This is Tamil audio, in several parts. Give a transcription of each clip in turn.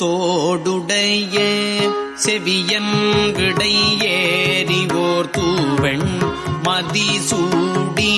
தோடுடைய செவியன் கிடை ஏறிவோர் தூவன் மதிசூடி.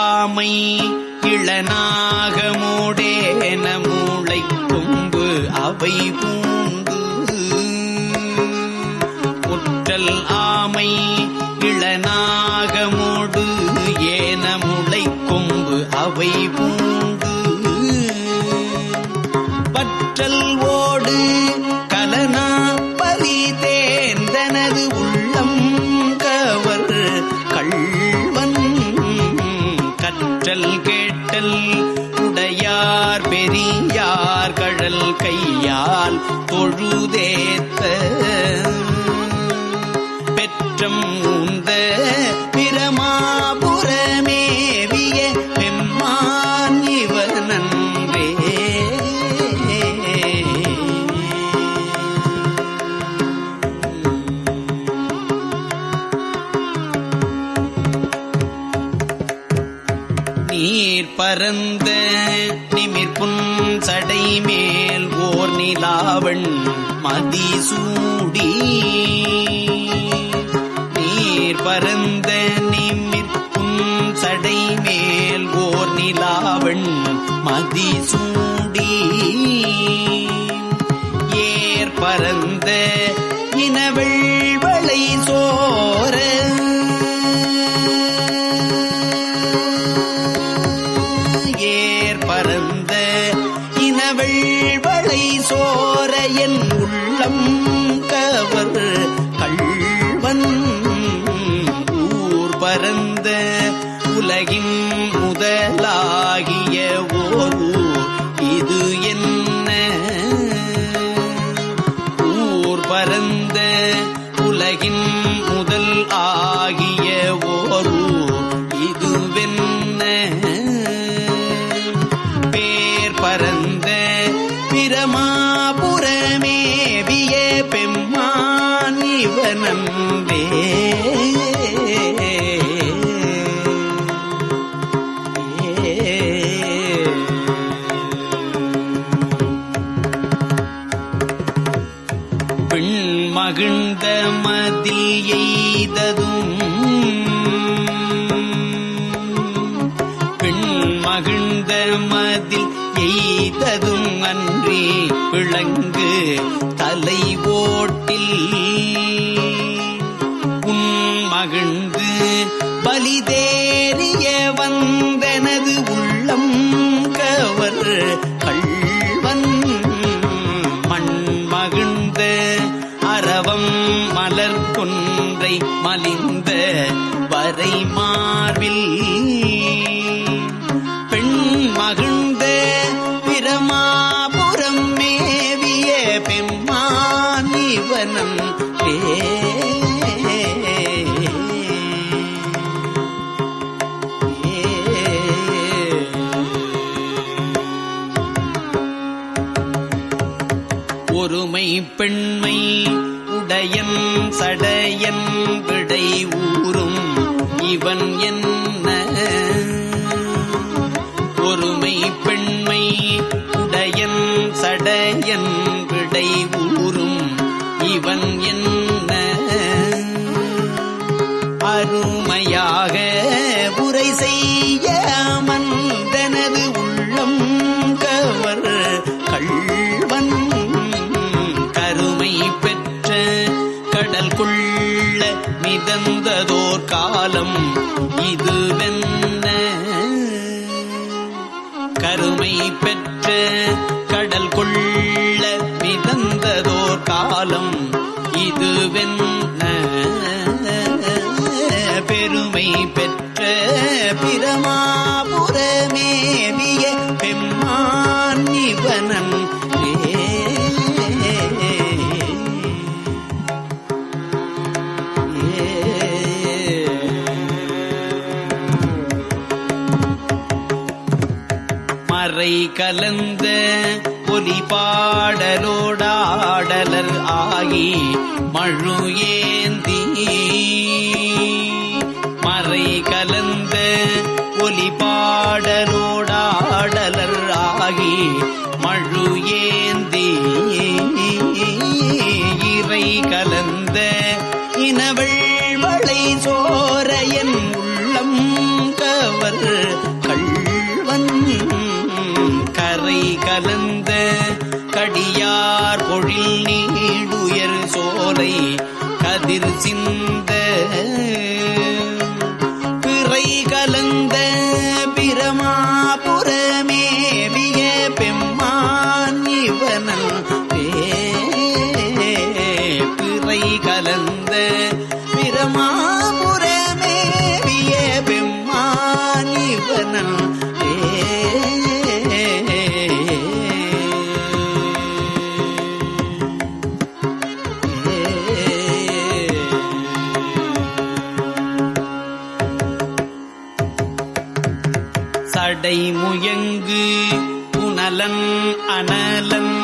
ஆமை இளநாக மூடேன மூளை கொம்பு அவை பூந்து குற்றல் ஆமை இளநாக மூடு ஏன முளை கொம்பு அவை பூந்து பற்றல் ஓடு Hare மேல் ஓர் நிலாவண் மதிசூடி நீர் பரந்த நிமிற்கும் சடை மேல் ஓர் நிலாவண் மதிசூடி ஏர் பரந்த இனவள் ஆகிய ஓர் மதில் எய்ததும் அன்றி விளங்கு தலை ஓட்டில். உன் மகிழ்ந்து பலிதேறிய மிதந்ததோர் காலம் இதுவென்ன கருமை பெற்ற கடல் கொள்ள மிதந்ததோர் காலம் இதுவென்ன பெருமை பெற்ற பிரமா கலந்த ஒலிபாடலோடாடலர் ஆகி மழு ஏந்தி மறை கலந்த ஒலி ചിന്ത சடை முயங்கு புனலன் அனலன்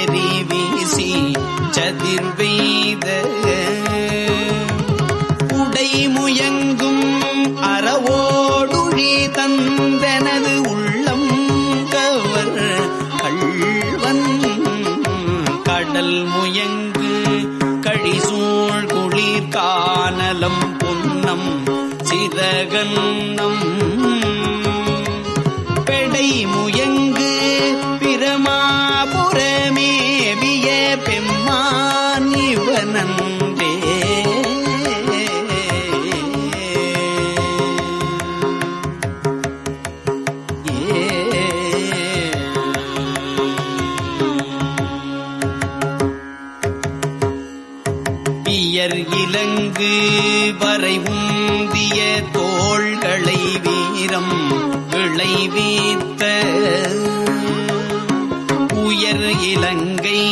எரி வீசி சதிர் பெய்த. உடை முயங்கும் அறவோடுழி தந்தனது உள்ளம் கவர் கள்வன். கடல் முயங்கு கழிசூழ் குளிர் கானலம் பொன்னம் சிறகன்னம் வியர் இலங்கு வரை உந்திய தோள்களை வீரம் விளைவித்த உயர் இலங்கை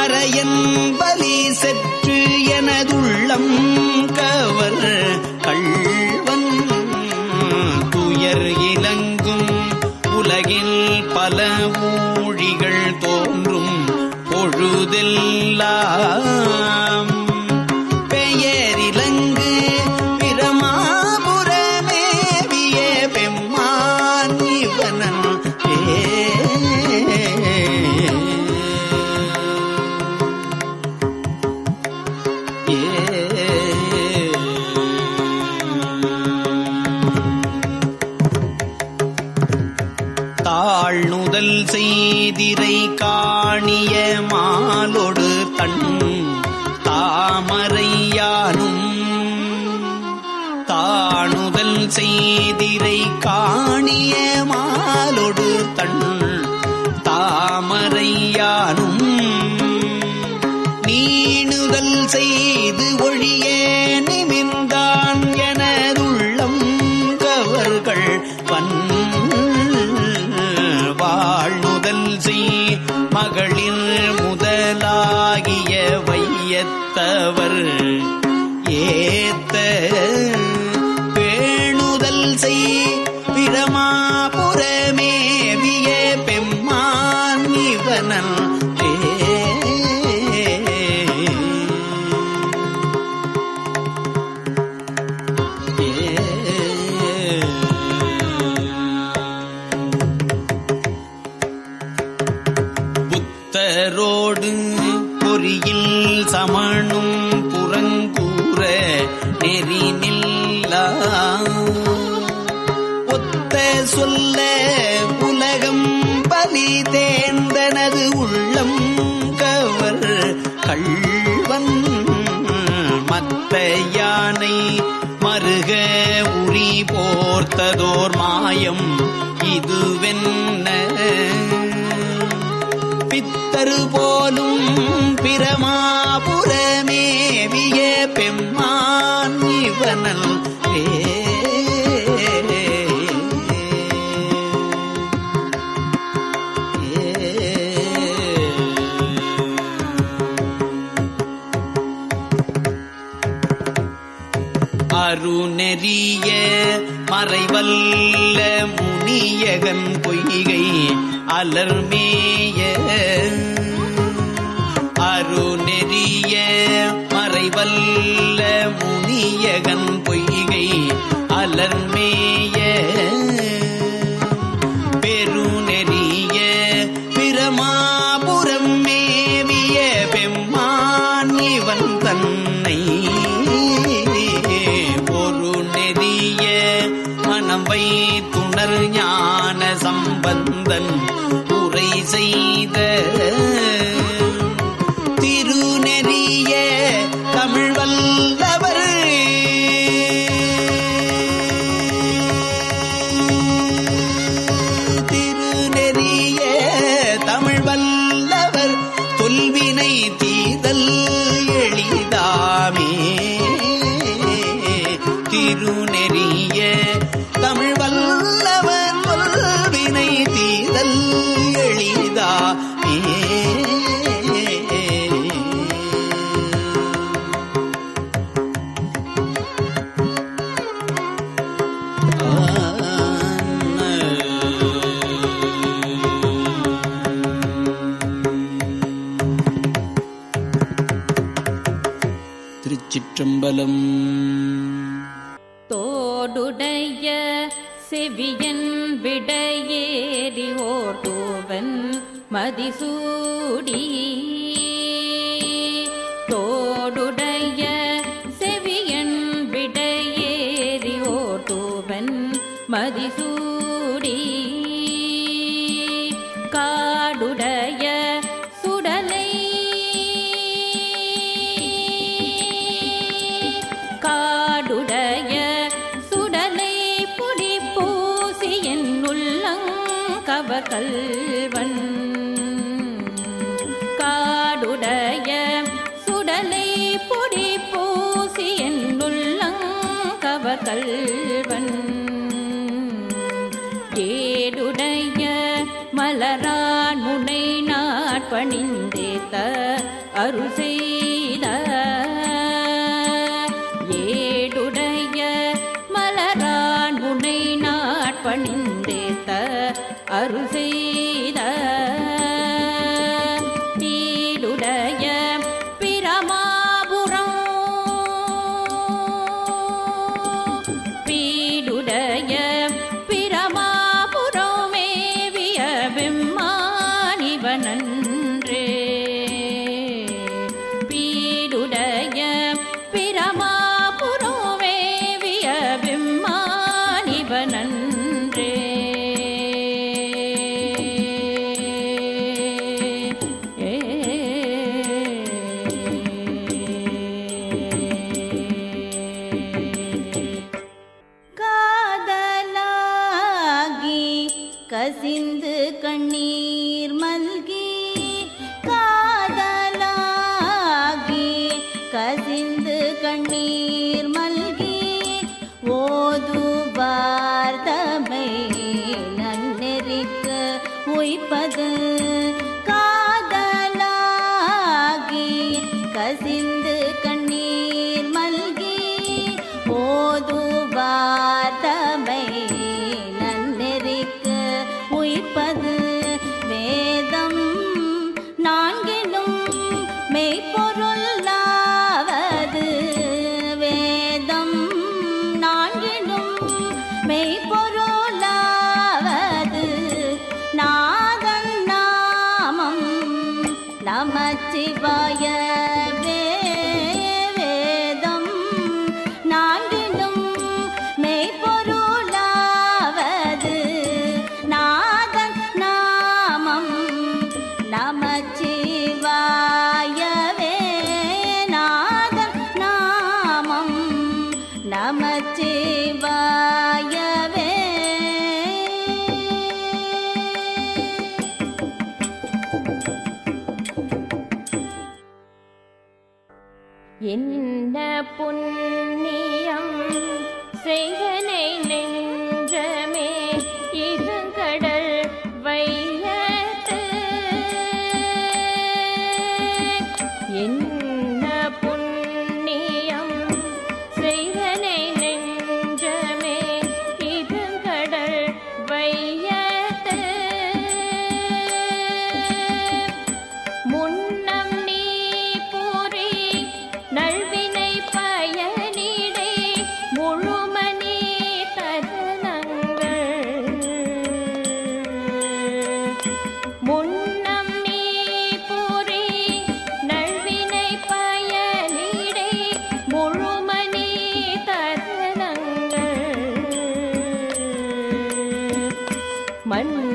அரையன் பலி செற்று எனதுள்ளம் கவர் கள்வன். துயர் இலங்கும் உலகில் பல ஊழிகள் தோன்றும் பொழுதெல்லாம் இறை மாய்த்த யானை மருக உரி போர்த்ததோர் மாயம் இதுவென்ன? பித்தரு போலும் பிரமா அருநெறிய மறைவல்ல முனியகன் பொய்கை அலர்மேய. அருநெறிய மறைவல்ல முனியகன் திருச்சிற்றம்பலம் தோடுடைய செவியன் விடையேறி ஓர் தோவன் மதிசூடி நவ கல்வன். கசிந்து கண்ணீர் மல்கி ஓதுவார் தமை நன்னெறிக்கு உய்ப்பது. நமச்சிவாய Mến